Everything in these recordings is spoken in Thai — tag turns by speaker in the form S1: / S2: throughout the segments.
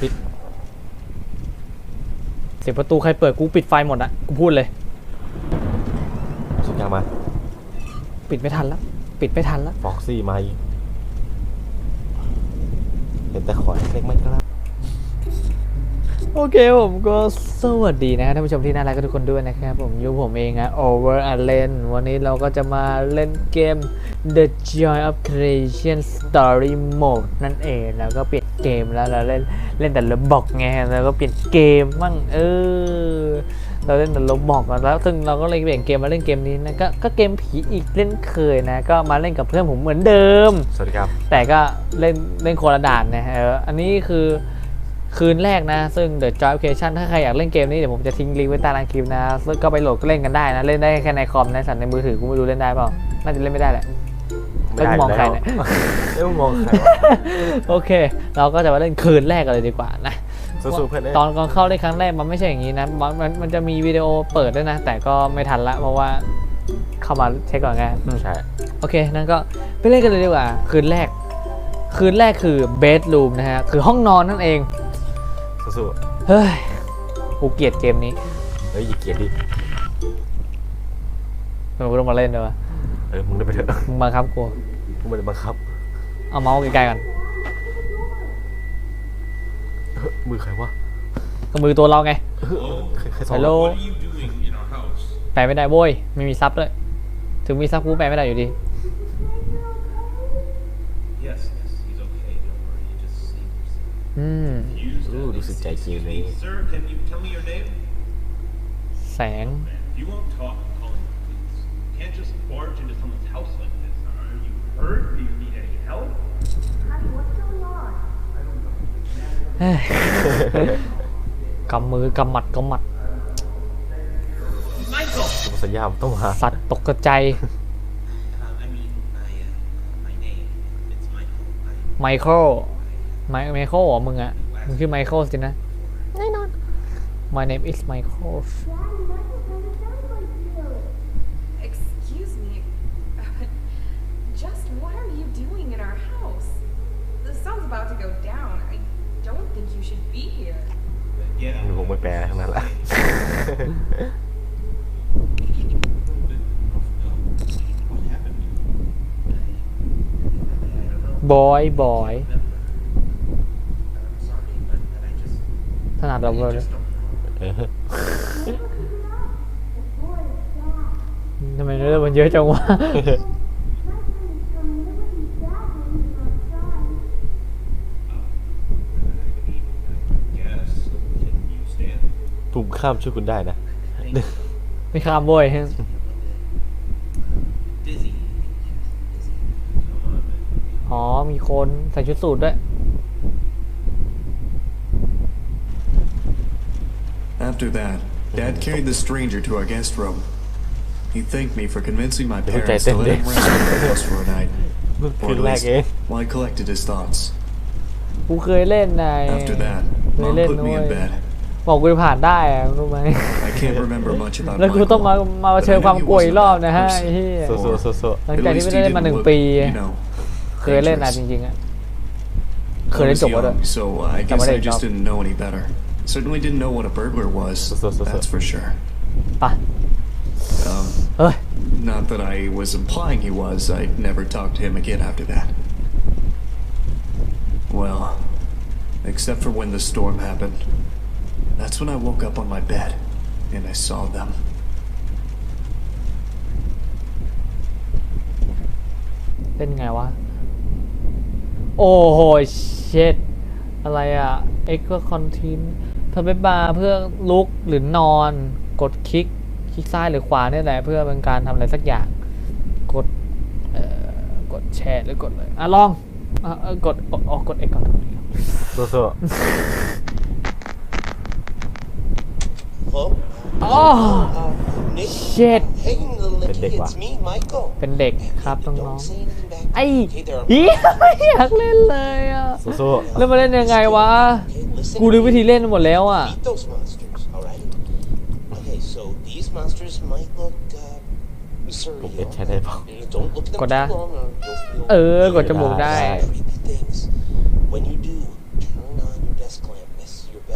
S1: ปิดเสียงประตูใครเปิดกูปิดไฟหมดอะกูพูดเลย
S2: สุดยอดมา
S1: ปิดไม่ทันแล้ว ปิดไม่ทันแล้ว
S2: ฟ็อกซี่มาอีกเห็นแต่ขอนเล็กไหมครับ
S1: โอเคผมก็สวัสดีนะท่านผู้ชมที่น่ารักทุกคนด้วยนะครับ ผมอยูผมเองอะ Over a l e n วันนี้เราก็จะมาเล่นเกม The Joy of Creation Story Mode นั่นเองแล้วก็เปลี่ยนเกมแล้วเราเล่นเล่นแต่ระบอกไงแล้วก็เปลี่ยนเกมมั่งเออเราเล่นแต่ระบอกกันแล้วซึ่งเราก็เลยเปลี่ยนเกมมาเล่นเกมนี้นะก็ก็เกมผีอีกเล่นเคยนะ ก็มาเล่นกับเพื่อนผมเหมือนเดิม
S2: สวัสดีครับ
S1: แต่ก็เล่นเล่นคนละด่านนะฮะเอออันนี้คือคืนแรกนะ ซึ่ง The Joy Application ถ้าใครอยากเล่นเกมนี้เดี๋ยวผมจะทิ้งลิงก์ไว้ใต้ล่างคลิปนะซึ่งก็ไปโหลดก็เล่นกันได้นะเล่นได้แค่ในคอมนะสัตว์ในมือถือกูไม่รู้เล่นได้เปล่าน่าจะเล่นไม่ได้แหละ
S2: ไม่ได้
S1: แล้วมองใครเนี่ย
S2: เอ้ยมองใครวะ
S1: โอเค เราก็จะมาเล่นคืนแรกกันเลยดีกว่านะ
S2: สู้ๆเพื่อนเอ้ย
S1: ตอนก่อนเข้าได้ครั้งแรกมันไม่ใช่อย่างนี้นะมันมันมันจะมีวิดีโอเปิดด้วยนะ แต่ก็ไม่ทันละเพราะว่าเข้ามาเช็คก่อนไงอืม
S2: ใช่
S1: โอเคนั่นก็ไปเล่นกันเลยดีกว่า คืนแรก คืนแรกคือเบดรูมนะฮะ คือห้องนอนนั่นเอง
S2: สู้
S1: เฮ้ยกูเกลียดเกมนี้
S2: ๆเฮ้ยอย่าเกลียดดิ
S1: ทำไมกูต้องมาเล่นด้วยวะ
S2: เออมึงได้ไปเถอะ
S1: มึงบังคับกู
S2: กูไม่ได้บังคับ
S1: เอาเมาส์ไกลๆกัน
S2: เฮ้ยมือใครวะ
S1: ก็มือตัวเราไง
S2: เฮ้ยใครใครสอน
S1: ฮัลโหล
S3: What are you doing in our house?
S1: แปลไม่ได้โว้ย ไม่มีซับด้วย ถึงมีซับกูแปลไม่ได้อยู่ดี
S3: Yes, yes, he's okay. Don't worry. You just save yourself.
S1: อืม
S3: Use
S2: อู้รู้สึกใจเกมนี้
S3: Sir, can you tell me your name?
S1: แสง
S3: If you won't talk, I'm calling the police. You can't just barge into someone's hurt? Do you need any help?
S4: Honey, what's going on?
S1: เฮ้ยกำมือกำหมัดกำหมัด
S3: Michael!
S2: กูสัญญามันต้องมา
S1: สัตว์ตกกระใจ
S3: Uh, I mean, my, uh, my name. It's Michael. I
S1: ไมเคิลไมไมเคิลเหรอมึงอะมึงชื่อไมเคิลสินะแน่นอน My name is Michael
S4: Daddy,
S5: think you should be here.
S3: yeah.
S2: มึงคงไม่แปลทั้งนั้นแหละ
S3: What happened?
S1: บอยบอย
S3: I'm sorry, but, but I just,
S1: ถนัดเราเลย
S3: just don't
S2: เออ
S1: ทำไมเรื่องมันเยอะจังวะ
S3: Yes. Can you stand?
S2: ปุ่มข้ามช่วยคุณได้นะ
S1: ไม่ข้ามโว้ย
S3: Dizzy. Come on, man.
S1: อ๋อ มีคนใส่ชุดสูทด้วย
S6: After that, Dad carried the stranger to our guest room. He thanked me for convincing my parents to let him rest in the house for a night.
S2: คื
S6: Or
S2: น
S6: at
S2: แรก
S6: least
S2: เอง
S6: while I collected his thoughts.
S1: กูเคยเล่นใน
S6: After that,
S1: เคย
S6: Mom
S1: เล่น
S6: put
S1: ด้
S6: me
S1: วย
S6: in bed.
S1: บอกกูจะผ่านได้อะรู้ไหม
S6: I can't remember much about
S1: แล้วกูต้องมา
S6: Michael,
S1: มา
S6: but
S1: เชิญ
S6: I
S1: ความ
S6: knew he
S1: กลัวอีก
S6: wasn't
S1: รอบ
S6: a
S1: นะ
S6: bad
S1: ฮะ
S6: person.
S1: ไอ้เหี้ย
S2: สู้สู้สู้สู้
S1: หลัง
S6: At
S1: จากที่
S6: least
S1: ไม่
S6: he
S1: ได้เล่นมา
S6: didn't
S1: หนึ่ง
S6: look,
S1: ปี
S6: you know,
S1: เคยเล่นนะจ
S6: dangerous.
S1: ริงๆอะเคย
S6: I
S1: เล่น
S6: was
S1: จบแล้วด้วย
S6: young, so I guess
S1: Somebody
S6: I just
S1: help.
S6: didn't know any better. Certainly didn't know what a burglar was.
S2: So, so, so, so.
S6: That's for sure.
S1: ไปะ
S6: Um,
S1: เฮ้ย
S6: not that I was implying he was. I never talked to him again after that. Well, except for when the storm happened. That's when I woke up on my bed and I saw them.
S1: เล่นไงวะโอ้โหเช็ดอะไรอะเอ็กก็คอนทินทำไปบาร์เพื่อลุกหรือนอน กดคลิก คลิกซ้ายหรือขวาเนี่ยแหละเพื่อเป็นการทำอะไรสักอย่าง กด เอ่อกดแชร์หรือกดเลย อะลองอะเออกดออกออกกดเอ็กก่อน
S2: สู้สู้
S7: Hello?
S1: อ๋อ
S7: Uh, Nick?
S1: เช็ด
S7: Hey, Nicky,
S2: เป็นเด็กว่ะ
S7: it's me, Michael.
S1: เป็นเด็กครับน้อง
S7: Don't say anything back.
S1: ๆไอ้
S7: Okay, there are
S1: เฮียอยากเล่นเลยอะ
S2: สู้สู้
S1: แล้วมาเล่นยังไงวะ
S7: Okay, listen
S1: กูรู้วิธีเล่นหมดแล้วอะ
S7: Beat those monsters, alright? Okay, so these monsters might look, uh,
S2: ปุ่มเอ
S7: surreal.
S2: ใช้ได้เปล่า
S7: You Don't look at them
S1: กดได้
S7: too long or you'll feel
S1: เออกดจมูกได้
S2: ได้
S7: creepy things. When you do, turn on your desk lamp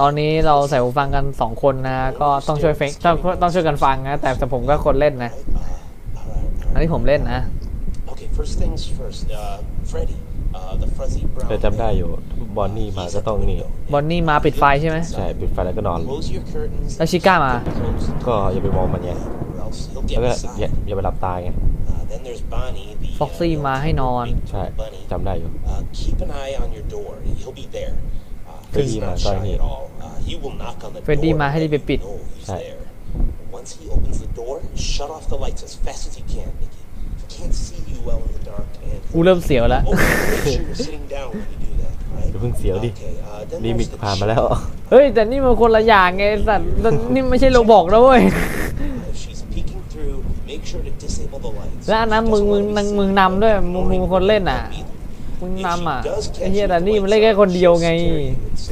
S1: ตอนนี้เราใส่หูฟังกันสองคนนะ ก็ต้องช่วยเฟงต้องต้องช่วยกันฟังนะ แต่แต่ผมก็คนเล่นนะ
S7: Uh, all right, all right.
S1: อันนี้ผมเล่นนะ
S7: Okay, first things first. Uh, Freddy, uh, the fuzzy brown.
S2: แต่จำได้อยู่บอนนี่มาก็ต้องนี่
S1: บอนนี่มาปิดไฟใช่ไหม
S2: ใช่ปิดไฟแล้วก็นอน
S7: Close your curtains.
S1: แล้วชิก้ามา
S7: Close,
S2: ก็อย่าไปมองมันไง
S7: or else he'll
S2: แล้ว
S7: get
S2: ก็
S7: beside.
S2: อย่าอย่าไปหลับตาไง
S7: Uh, then there's Bonnie, the. uh,
S1: Foxy
S7: little
S1: มาให้นอน
S7: big
S2: ใช่
S7: bunny.
S2: จำได้อยู่
S7: Uh, keep an eye on your door. He'll be there. Uh,
S2: Freddy
S7: he's
S2: mà
S7: not
S2: coi
S7: shy
S2: nhỉ?
S7: at all. Uh, he will knock on the
S1: Freddy
S7: door.
S1: mà
S7: and
S1: hay đi
S7: let
S1: bịt
S7: you
S1: bịt.
S7: know he's
S2: Sai.
S7: there. Once he opens the door, shut off the lights as fast as you can, Nikki. He can't see you well in the dark, and
S1: กูเริ่มเสียวแล้ว
S7: Oh, make sure you're sitting down when you do that, right?
S2: อย่าเพิ่งเสียวดิ
S7: Okay, uh, then
S2: ลิมิต
S7: there's the
S2: ผ่านมาแล้ว
S1: เฮ้ย แต่นี่มันคนละอย่างไงไอ้สัตว์แล้วนี่ไม่ใช่โรบอกนะเว้ย
S7: If she's peeking through, make sure to disable the lights.
S1: แล้วอันนั้นมึงมึงมึงมึงนำด้วยมึงมึงเป็นคนเล่นอะ มึงนำอะไอ้เหี้ยแต่นี่มันเล่นแค่คนเดียวไง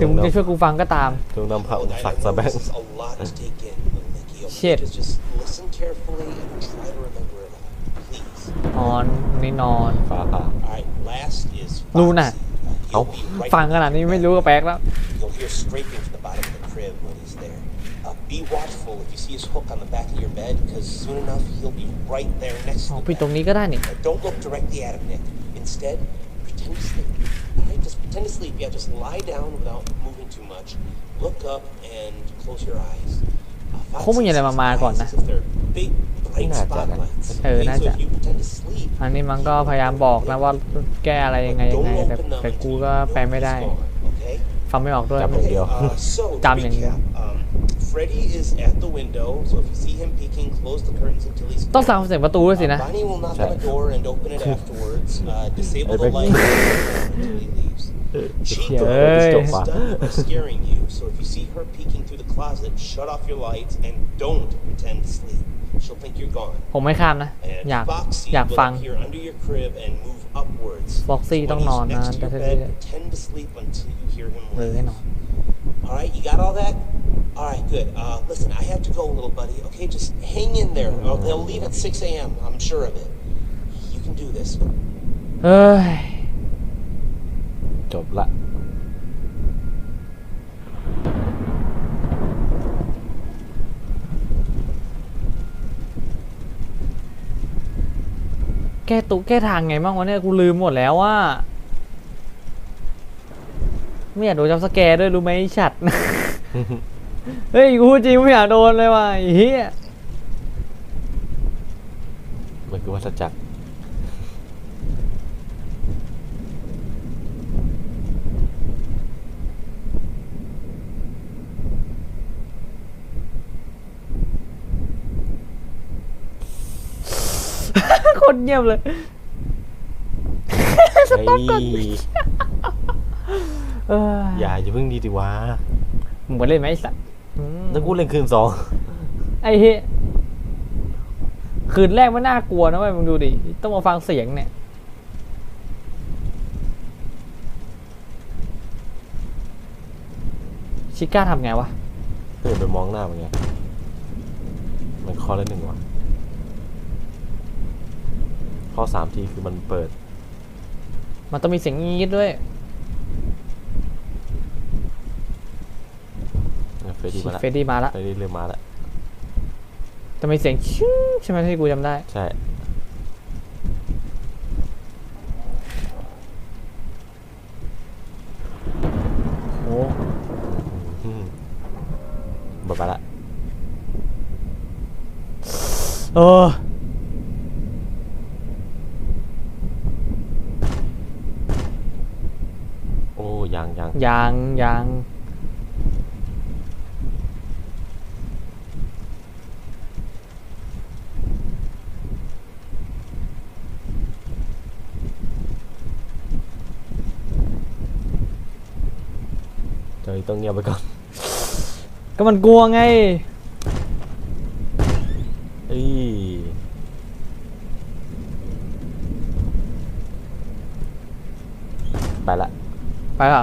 S1: ถึงมึงจะช่วยกูฟังก็ตาม
S2: จงนำพระ
S7: Look,
S2: องค์
S7: I
S2: ศักดิ์
S7: know
S2: ซะแบง
S7: this is a lot to take in, Nikki. Okay,
S1: Shit.
S7: Just, just listen carefully and try to remember it all, please.
S1: นอนนี่นอน
S2: ฟ้าผ่า
S7: All right, last is
S1: รู้น่ะ
S7: Foxy. Uh, he'll be right
S1: ฟังขนาดนี้ไม่รู้ก็แปลกแล้ว
S7: You'll hear scraping from the bottom of the crib when he's there. Uh, be watchful if you see his hook on the back of your bed, because soon enough he'll be right there next
S1: อ๋อ
S7: to
S1: ปิด
S7: the
S1: ตรง
S7: bed.
S1: นี้ก็ได้นี่
S7: Now, don't look directly at him, Nick. Instead, pretend to sleep. All right, just pretend to sleep. Yeah, just lie down without moving too much. Look up and close your eyes. Uh,
S1: พวกมึงอย่าอะไรมามาก่อนนะ
S7: Foxes, if they're big, bright
S2: น่าจะนะ
S7: spotlights.
S1: เออ
S7: Okay,
S1: น่า
S7: so
S1: จะ
S7: if you pretend to sleep,
S1: อันนี้มันก็พยายามบอกนะว่าแก้อะไรยังไงยัง
S7: don't
S1: ไงแต่
S7: open them
S1: แต่กู
S7: until
S1: ก็
S7: you know
S1: แปลไม่ได้
S7: he's gone, okay?
S1: ฟังไม่ออกด้วย
S2: จำอย่างเดียว
S7: Uh, so, to
S1: Jam อย่างเดียว
S7: recap, um, Freddy is at the window, so if you see him peeking, close the curtains until he's
S1: ต้อง
S7: gone.
S1: ฟังเสียงประตูด้วยสิ
S7: Uh,
S1: นะ
S7: Bonnie will knock on
S2: Check.
S7: the door and open it afterwards. Uh, disable
S2: I
S7: the
S2: beg-
S7: light until he leaves. Chico
S1: Hey.
S7: is done by scaring you, so if you see her peeking through the closet, shut off your lights and don't pretend to sleep. She'll think you're gone.
S1: ผมไม่ข้ามนะ
S7: And
S1: อยาก
S7: Foxy
S1: อยาก
S7: will
S1: ฟัง
S7: appear under your crib and move upwards.
S1: Foxy
S7: So when
S1: ต้อง
S7: he's
S1: นอนนะ
S7: next to
S1: แต่
S7: your
S1: ถ้า
S7: bed, pretend to sleep until you hear him
S1: เออ
S7: leave.
S1: ให้นอน
S7: All right, you got all that? All right, good. Uh, listen, I have to go, little buddy. Okay, just hang in there. Oh, they'll leave at 6 a.m. I'm sure of it. You can do this.
S1: เอ้ย
S2: จบละ
S1: แก้ตุแก้ทางไงบ้างวะเนี่ยกูลืมหมดแล้วว่า ไม่อยากโดนจับสแกร์ด้วยรู้ไหมไอ้ฉัด เฮ้ยกูพูดจริงไม่อยากโดนเลยว่ะไอ้เฮีย
S2: มันคือวัฏจักร
S1: คนเงียบเลย
S2: เฮ้ย
S1: เออ
S2: อย่าอย่าเพิ่งดีดิวะ
S1: มึงไปเล่นไหมไอ้สัตว์ อืม
S2: แล้วกูเล่นคืนสอง
S1: ไอ้เฮียคืนแรกไม่น่ากลัวนะเว้ยมึงดูดิ ต้องมาฟังเสียงเนี่ย ชิก้าทำไงวะ
S2: เพื่อนไปมองหน้ามันไง มันข้อละหนึ่งวะข้อสามทีคือมันเปิด
S1: มันต้องมีเสียงงีดด้วย
S2: เฟ รดดี้มาละ
S1: เฟรดดี้มาละ
S2: เฟรดดี้เริ่มมาละ
S1: จะมีเสียงชิ้งใช่ไหมที่กูจำได้
S2: ใช่
S1: โอ้
S2: อืมหมดไปละ
S1: เออ
S2: โอ้ยังยัง
S1: ยังยัง
S2: เจอต้องเงียบไปก่อน
S1: ก็มันกลัวไง
S2: เอ้ยไปละ
S1: ไปเ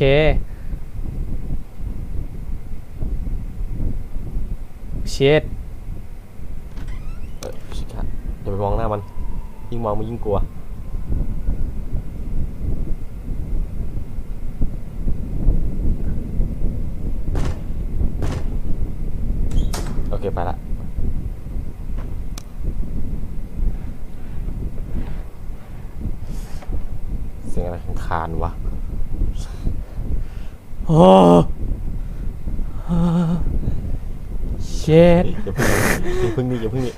S1: ห รอ
S2: ไปแล้วไปมองหน้ามัน ยิ่งมองมันยิ่งกลัว โอเค ไปละเสียงอะไรคานวะ
S1: โอ้ เช็ด
S2: อย่าเพิ่งนี่อย่าเพิ่งนี่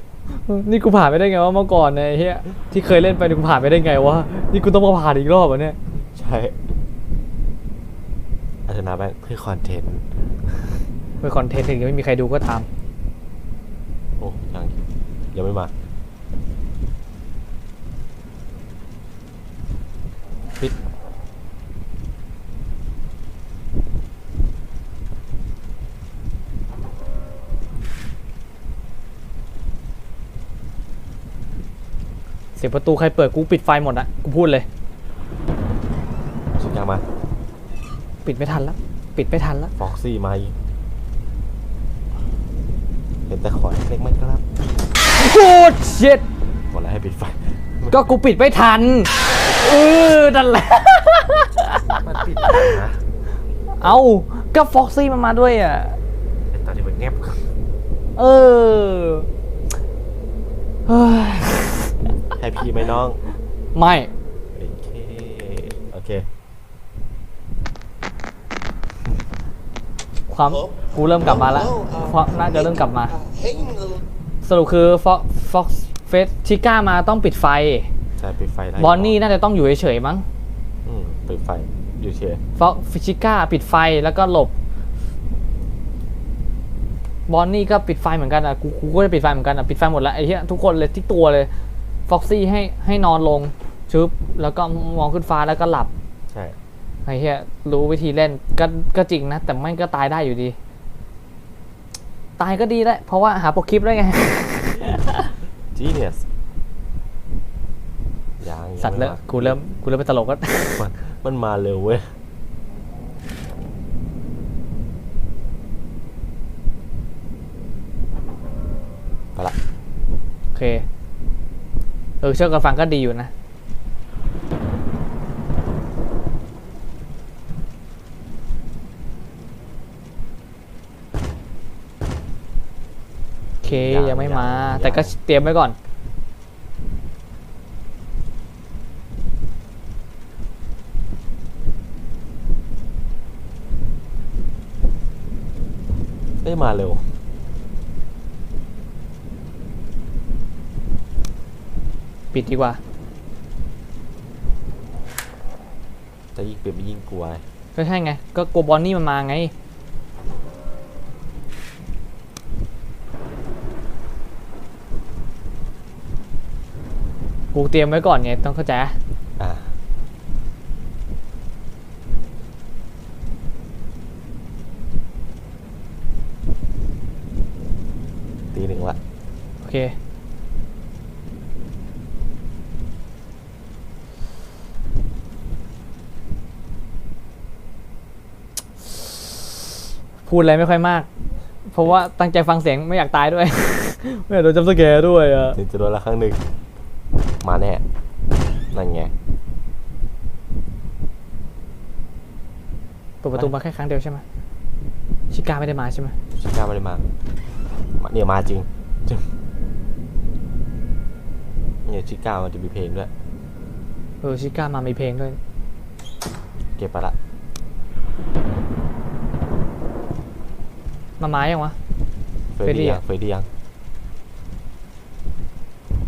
S1: นี่กูผ่านไปได้ไงวะเมื่อก่อนเนี่ยไอ้เฮียที่เคยเล่นไปนี่กูผ่านไปได้ไงวะนี่กูต้องมาผ่านอีกรอบอะเนี่ย
S2: ใช่อาชนะแบงค์เพื่อคอนเทนต์
S1: เพื่อคอนเทนต์ถึงยังไม่มีใครดูก็ตาม
S2: โอ้ยังยังไม่มาปิด
S1: สียงประตูใครเปิดกูปิดไฟหมดอะกูพูดเลย
S2: สุดยอดมา
S1: ปิดไม่ทันแล้วปิดไม่ทันแล้ว
S2: ฟ็อกซี่มาอีกเห็นแต่ขอเล็กๆไหมครับ
S1: โอ้เช็ด
S2: บอกแล้วให้ปิดไฟ
S1: ก็กูปิดไม่ทันเออนั่นแหละ
S2: มันปิดนะ
S1: เอาก็ฟ็อกซี่มันมาด้วยอะ
S2: ไอ้ตอนที่มันแงบ
S1: เออ เฮ้ย
S2: ให้พี่ไหมน้อง
S1: ไม่
S2: โอเค โอเค
S1: ความกูเริ่มกลับมาแล้วความน่าจะเริ่มกลับมา
S7: Hanging a little
S1: สรุปคือฟ็อกฟ็อกเฟสชิก้ามาต้องปิดไฟ
S2: ใช่ปิดไฟไล่
S1: บอนนี่น่าจะต้องอยู่เฉยๆมั้ง
S2: อืมปิดไฟ อยู่เฉย
S1: ฟ็อกฟิชิก้าปิดไฟแล้วก็หลบบอนนี่ก็ปิดไฟเหมือนกันอะ กูกูก็จะปิดไฟเหมือนกันอะ ปิดไฟหมดแล้วไอ้เหี้ยทุกคนเลยที่ตัวเลย ฟ็อกซี่ให้ให้นอนลงชึบแล้วก็มองขึ้นฟ้าแล้วก็หลับ
S2: ใช่
S1: ไอ้เหี้ยรู้วิธีเล่นก็ก็จริงนะ แต่ไม่ก็ตายได้อยู่ดี ตายก็ดีแหละเพราะว่าหาโปรคลิปได้ไง
S2: genius ยังยัง
S1: สัตว์เลิก
S2: ไมา
S1: กูเริ่มกูเริ่มเป็นตลกก็
S2: มันมันมาเร็วเว้ยไปละ
S1: โอเคเออเชื่อกันฟังก็ดีอยู่นะโอเคยังไม่มา แต่ก็เตรียมไว้ก่อน
S2: เอ้ยมาเร็ว
S1: ปิดดีกว่า
S2: จะยิ่งปิดมันยิ่งกลัว
S1: ก็ใช่ไง ก็กลัวบอนนี่มันมาไง กูเตรียมไว้ก่อนไง ต้องเข้าใจ
S2: อ่าตีหนึ่งละ
S1: โอเค พูดอะไรไม่ค่อยมาก เพราะว่าตั้งใจฟังเสียงไม่อยากตายด้วย ไม่อยากโดนจับสแกร์ด้วยอะ
S2: ถึงจะโดนละครั้งหนึ่งมาแน่นั่นไง
S1: เปิดประตูมาแค่ครั้งเดียวใช่ไหมชิก้าไม่ได้มาใช่ไหม
S2: ชิก้าไม่ได้มามาเนี่ยมาจริงเนี่ยชิก้ามันจะมีเพลงด้วย
S1: เออชิก้ามามีเพลงด้วย
S2: เก็บไปละ
S1: มามายังวะ
S2: เฟรดดี้
S1: เฟรดดี้
S2: ยังเฟรดดี้ยัง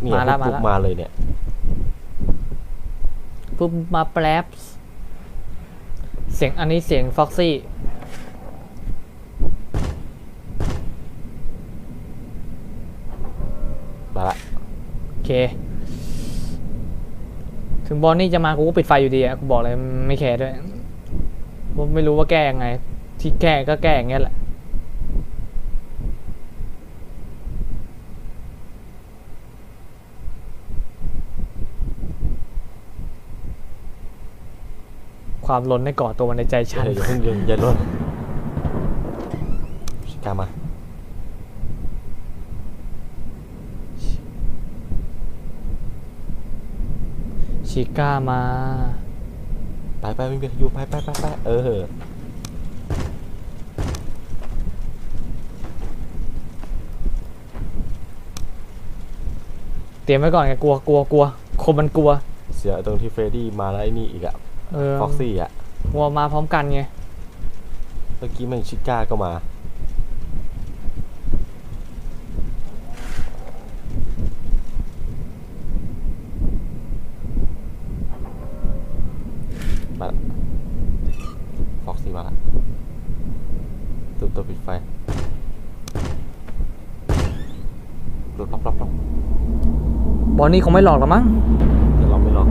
S2: เนี่ย
S1: มาละ
S2: ปุ๊บ
S1: มาละ
S2: มาเลยเนี่ย
S1: ปุ๊บมาแป๊บเสียงอันนี้เสียงฟ็อกซี่
S2: มาละ
S1: โอเค ถึงบอลนี่จะมากูก็ปิดไฟอยู่ดีอะกูบอกเลยไม่แคร์ด้วยผมไม่รู้ว่าแก้ยังไง ที่แก้ก็แก้อย่างเงี้ยแหละ ความล้นในก่อตัวในใจฉัน
S2: อย่าเพิ่งยิงอย่าลดชิก้ามา
S1: ชิก้ามา
S2: ไปไปไม่มีใครอยู่ไปไปไปไปเออ
S1: เตรียมไว้ก่อนไงกลัวกลัวกลัวคนมันกลัว
S2: เสียตรงที่เฟรดดี้มาแล้วไอ้นี่อีกอะ
S1: เออ
S2: ฟ็อกซี่อะ
S1: กลัวมาพร้อมกันไง
S2: เมื่อกี้แม่งชิก้าก็มา มาละฟ็อกซี่มาละตัวตัวปิดไฟรถล็อกล็อกล็อก
S1: บอนนี่คงไม่หลอกหรอกมั้ง
S2: เดี๋ยวเราไม่ล็อก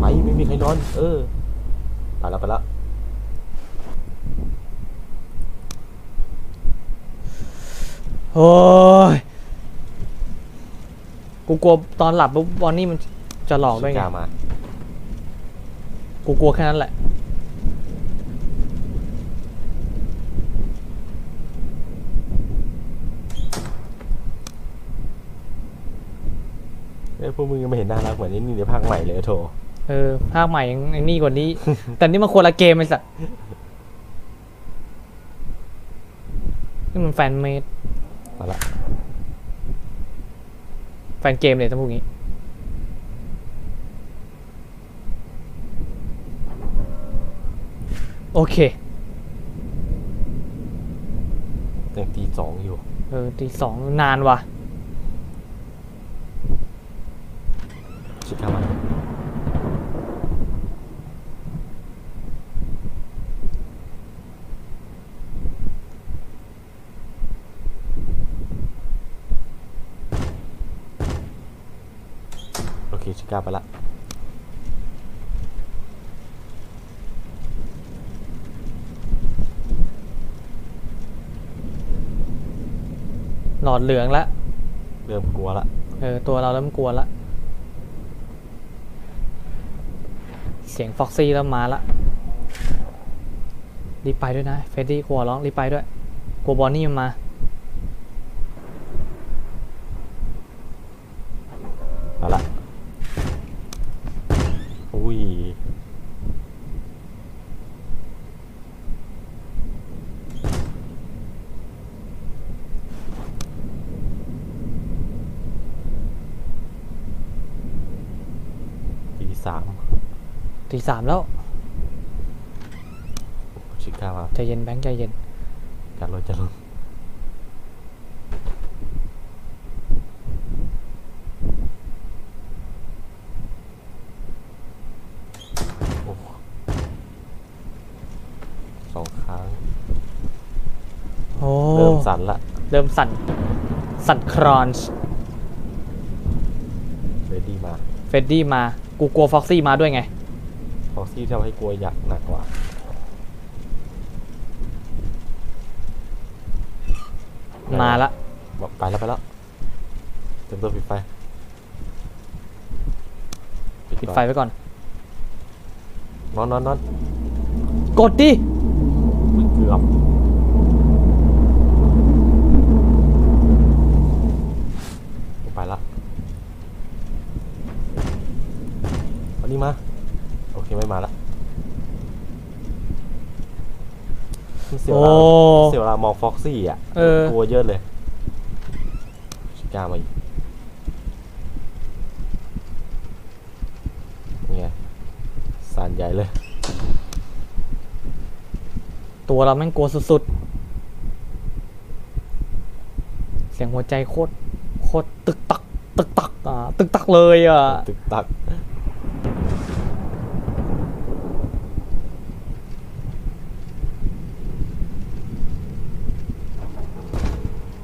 S2: ไปไม่มีใคร นอน เออไปแล้วไปแล้ว
S1: โอ้ย กูกลัวตอนหลับปุ๊บบอนนี่มันจะหลอกด้วยไง
S2: ชิก้ามา
S1: กูกลัวแค่นั้นแหละ
S2: เอ้ยพวกมึงยังไม่เห็นน่ารักเหมือนนี่ในภาคใหม่เลยโถ
S1: เออภาคใหม่ยังไอ้นี่กว่านี้ แต่นี่มันคนละเกมไอ้สัสนี่มันแฟนเมด
S2: มาละ
S1: แฟนเกมเลยต้องพูดงี้ โอเค
S2: ยังตีสองอยู่
S1: เออตีสองนานว่ะ
S2: ชิคามาโอเค ชิ ก้าไปละ
S1: หลอดเหลืองละ
S2: เริ่มกลัวละ
S1: เออ ตัวเราเริ่มกลัวละ เสียงฟ็อกซี่เริ่มมาละ รีบไปด้วยนะ เฟดดี้กลัวร้อง รีบไปด้วย กลัวบอนนี่มันมา
S2: มาละ อุ้ย ตีสาม
S1: ตี สามแล้ว
S2: ชิก้ามา
S1: ใจเย็นแบงค์ใจเย็น
S2: จัดรถจัดรถโอ้สองครั้ง
S1: โอ้
S2: เริ่มสั่นละ
S1: เริ่มสั่น สั่นครอนช์
S2: เรดี้มา
S1: เฟดดี้มา กูกลัวฟ็อกซี่มาด้วยไง
S2: ฟ็อกซี่ทำให้กลัวอยากหนักกว่า
S1: มาละ
S2: บอกไปแล้วไปแล้วเต็มตัวปิดไฟ
S1: ปิดไฟไว้ก่อน
S2: นอนนอนนอน
S1: กดดิ
S2: อุ๊ยเกือบไปละอันนี้มา โอเคไม่มาละมัน เสียเว
S1: โอ้
S2: ลาเสียเวลามองฟ็อกซี่อะ
S1: เออ
S2: กลัวเยอะเลยชิก้ามาอีกนี่ไงสานใหญ่เลย
S1: ตัวเราแม่งกลัวสุดๆ เสียงหัวใจโคตรโคตรตึกตัก ตึกตักอ่าตึกตักเลยอะ
S2: ตึกตัก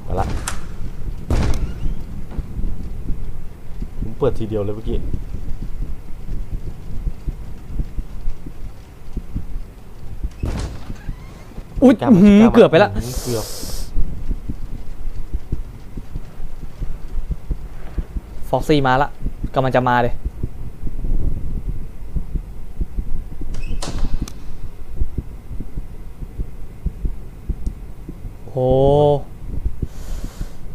S2: มาละผมเปิ ดทีเดียวเลยเมื่อกี้
S1: อุ๊ย
S2: กล้า
S1: อื้อหือก
S2: ล้า
S1: เกือบไปละ
S2: อื้อเกือบ
S1: ฟ็อกซี่มาละกำลังจะมาเลย โอ้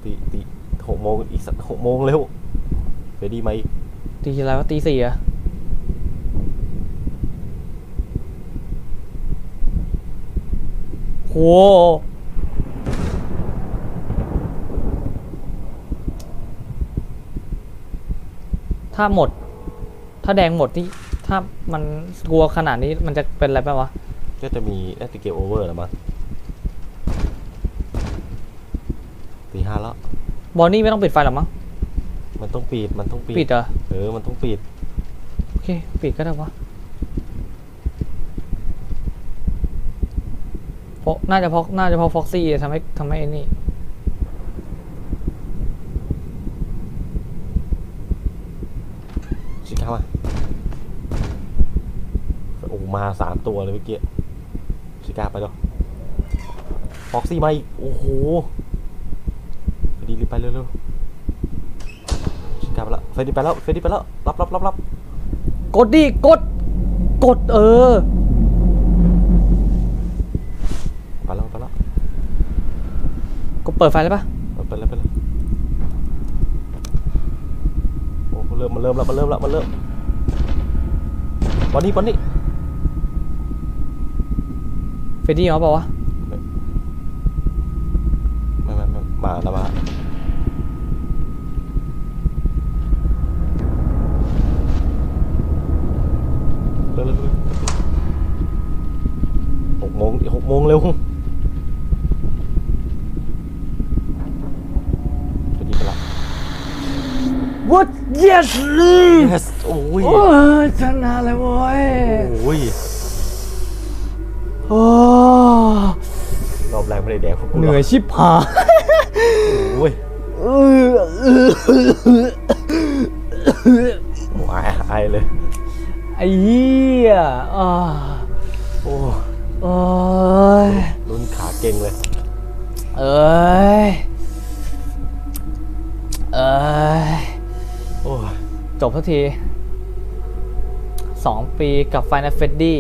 S2: ตีตีหกโมงอีกสักหกโมงเร็ว ไหม
S1: ตีอะไรวะตีสี่อะโหถ้าหมด ถ้าแดงหมดที่ ถ้ามันกลัวขนาดนี้มันจะเป็นอะไรไหมวะ
S2: ก็จะมีแอติเกลโอเวอร์แล้วมั้งตีห้าแล้ว
S1: บอนนี่ไม่ต้องปิดไฟหรอมั้ง
S2: มันต้องปิด มันต้องปิด
S1: ปิดเหรอ
S2: เออ มันต้องปิด
S1: โอเค ปิดก็ได้วะเพราะน่าจะเพราะน่าจะเพราะฟ็อกซี่ทำให้ทำให้ไอ้นี่
S2: ชิคามาโอ้มาสามตัวเลยเมื่อกี้ ชิคาไปแล้วฟ็อกซี่มาอีก โอ้โหเฟรดดี้รีบไปเร็วๆชิคาไปแล้ว เฟรดดี้ไปแล้วเฟรดดี้ไปแล้วรับรับรับรับ
S1: กดดิกด กดเออ
S2: ไปแล้วไปแล้ว
S1: กดเปิดไฟเลยปะ
S2: ไปแล้วไปแล้วโอ้เริ่มมันเริ่มแล้วมันเริ่มแล้วมันเริ่มวันนี้วันนี้
S1: เฟรดดี้เอาเปล่าวะ
S2: ไม่ไม่ไม่มาแล้วมาเร็วเร็วเร็วหกโมงหกโมงเร็วจะดีไปละ
S1: What yes
S2: yes โอ้ย
S1: โอ้ยชนะเลยเว้ย
S2: โอ้ย
S1: โอ้
S2: รอบแรกไม่ได้แดกพวกกู
S1: เหนื่อยชิบหาย
S2: โอ้ย
S1: เออเออ
S2: โอ้ยอายอายเลย
S1: ไอ้เหี้ยอ่า
S2: โอ้
S1: โอ้ย
S2: ลุ้นขาเก่งเลย
S1: เอ้ยเอ้ย
S2: โอ้ย
S1: จบสักทีสองปีกับ Final f r e d d y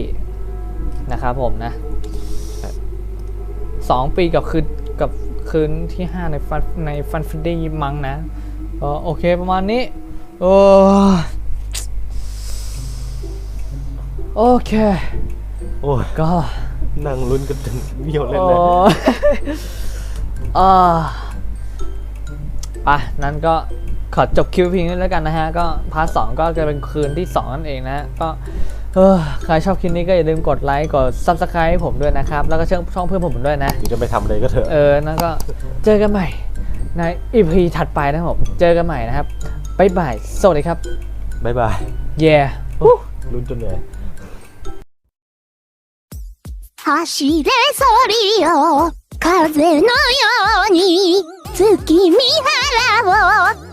S1: นะครับผมนะสองปีกับคืนกับคืนที่ 5 ในฟันในฟันฟ r ดดี้มั้งนะก็โอเคประมาณนี้ โอ้ยโอเค
S2: โอ้ย
S1: ก็
S2: นั่งลุ้นกันจนเบี้ยวเล่น
S1: โอ้
S2: เลย
S1: ยอ่าอะ นั้นก็ ขอจบคลิปเพียงนี้แล้วกันนะฮะ ก็พาร์ทสองก็จะเป็นคืนที่ 2 นั่นเองนะฮะก็เออใครชอบคลิปนี้ก็อย่าลืมกดไลค์ กด Subscribe ให้ผมด้วยนะครับ แล้วก็ช่องช่องเพื่อนผมด้วยนะ
S2: ถึงจะไปทำอะไรก็เถอะ
S1: เออนั่นก็เจอกันใหม่ ในอีพีถัดไปนะครับผม เจอกันใหม่นะครับ บ๊ายบาย สวัสดีครับ
S2: บ๊ายบาย
S1: เย่
S2: ลุ้นจนเหนื่อย
S4: 走れソリよ風のように月見原を